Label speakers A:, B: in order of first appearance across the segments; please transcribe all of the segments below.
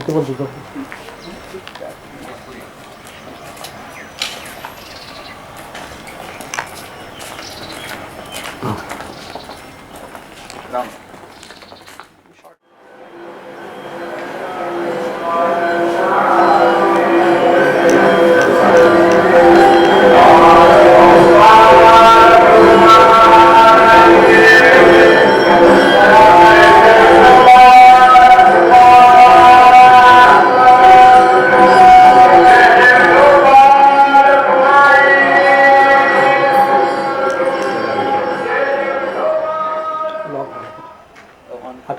A: ってもらっていいかラ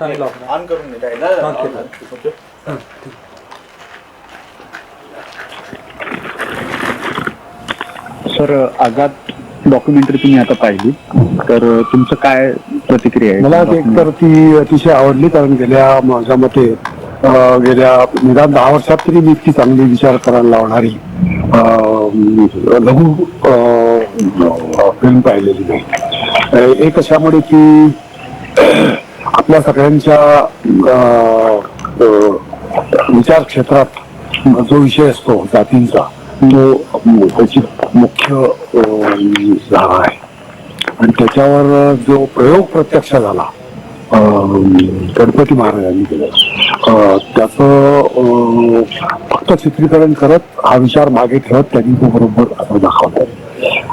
A: lock हाताने lock
B: on करून
A: हा, केलं.
C: सर आझाद डॉक्युमेंटरी तुम्ही आता पाहिली. तर तुमचं काय प्रतिक्रिया आहे?
D: मला एक तर ती अतिशय आवडली कारण गेल्या माझ्या मते अं, गेल्या निदान दहा वर्षात तरी मी इतकी चांगली विचार करायला लावणारी अं, लघु फिल्म पाहिलेली नाही अं, एक अशामुळे की आपल्या सगळ्यांच्या विचार क्षेत्रात जो विषय असतो जातींचा तो त्याची मुख्य धारा आहे. आणि त्याच्यावर जो प्रयोग प्रत्यक्ष झाला गणपती महाराजांनी केलं त्याचं फक्त चित्रीकरण करत हा विचार मागे ठेवत त्यांनी तो बरोबर असं दाखवला.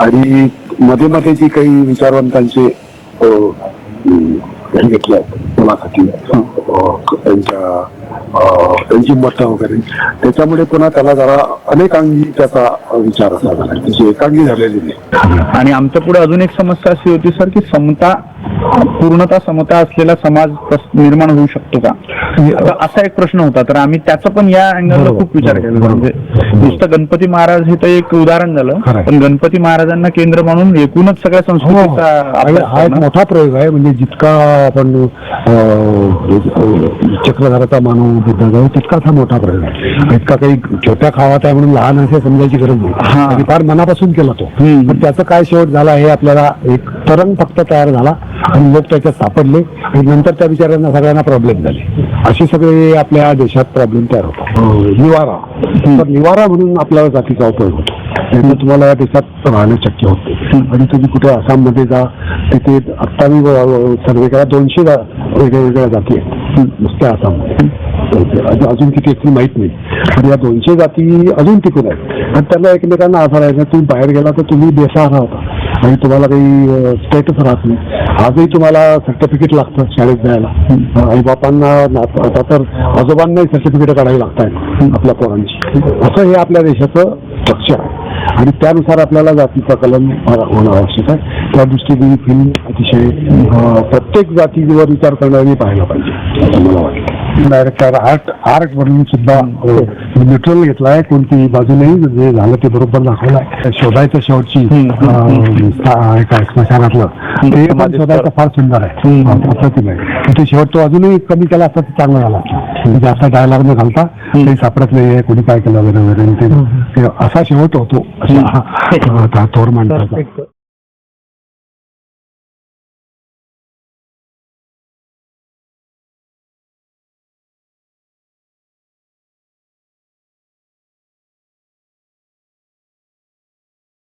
D: आणि मध्ये मध्ये जी काही विचारवंतांचे अं, घेतले. मुलाखती अं, त्यांच्या त्यांची मतं वगैरे. त्याच्यामुळे पुन्हा त्याला जरा अनेकांगी त्याचा विचार असा झाला त्याची एकांगी झालेली नाही.
C: आणि आमच्या पुढे अजून एक समस्या अशी होती सर की समता पूर्णतः समता असलेला समाज निर्माण होऊ शकतो का असा एक प्रश्न होता तर आम्ही त्याचा पण या अँगलला खूप विचार केला. म्हणजे नुसतं गणपती महाराज हे तर एक उदाहरण झालं. पण गणपती महाराजांना केंद्र म्हणून एकूणच सगळ्या
D: हो
C: संस्कृतीचा
D: हा एक. मोठा प्रयोग आहे म्हणजे जितका आपण चक्रधाराचा मानव आहे, तितकाच हा मोठा प्रयोग आहे इतका काही छोट्या खावात आहे म्हणून लहान असे समजायची गरज नाही
C: हा.
D: फार मनापासून केला तो. पण त्याचं काय शेवट झाला हे आपल्याला एक तरंग फक्त तयार झाला आणि लोक त्याच्यात सापडले आणि नंतर त्या विचारांना सगळ्यांना प्रॉब्लेम झाले. असे सगळे आपल्या देशात प्रॉब्लेम तयार होतात. अं, निवारा. तर निवारा म्हणून आपल्याला जातीचा उपयोग होतो. तर तुम्हाला या देशात राहणं शक्य होत आणि तुम्ही कुठे आसाममध्ये जा तिथे आत्ता मी सर्वे केला दोनशे वेगळ्या वेगळ्या जाती आहेत. नुसत्या आसाममध्ये. अजून अजून किती असतील माहीत नाही. पण या दोनशे जाती अजून टिकून आहेत. आणि त्यांना एकमेकांना आधार आहे. तुम्ही बाहेर गेला तर तुम्ही बेसहारा होता. आणि तुम्हाला काही स्टेटस राहत नाही. आजही तुम्हाला सर्टिफिकेट लागतं शाळेत जायला. आई बापांना आता तर आजोबांनाही सर्टिफिकेट काढावी लागतात आपल्या पोरांची. असं हे आपल्या देशाचं स्ट्रक्चर आहे. आणि त्यानुसार आपल्याला जातीचा कलम होणं आवश्यक आहे. त्या दृष्टीने ही फिल्म अतिशय प्रत्येक जातीवर विचार करणारी पाहायला पाहिजे असं मला वाटतं. डायरेक्टर आर्ट आर्ट म्हणून सुद्धा न्यूट्रल घेतलाय. कोणती बाजू नाही जे झालं ते बरोबर दाखवलंय. शोधायचं शेवटची स्मशानातलं. ते पण शोधायचं फार सुंदर आहे. अप्रतिम आहे. ते शेवट तो अजूनही कमी केला असता चांगला झाला. असता. म्हणजे जास्त डायलॉग न घालता काही सापडत नाहीये कोणी काय केलं वगैरे वगैरे ते- ते असा शेवट होतो असा थोर माणसाचा.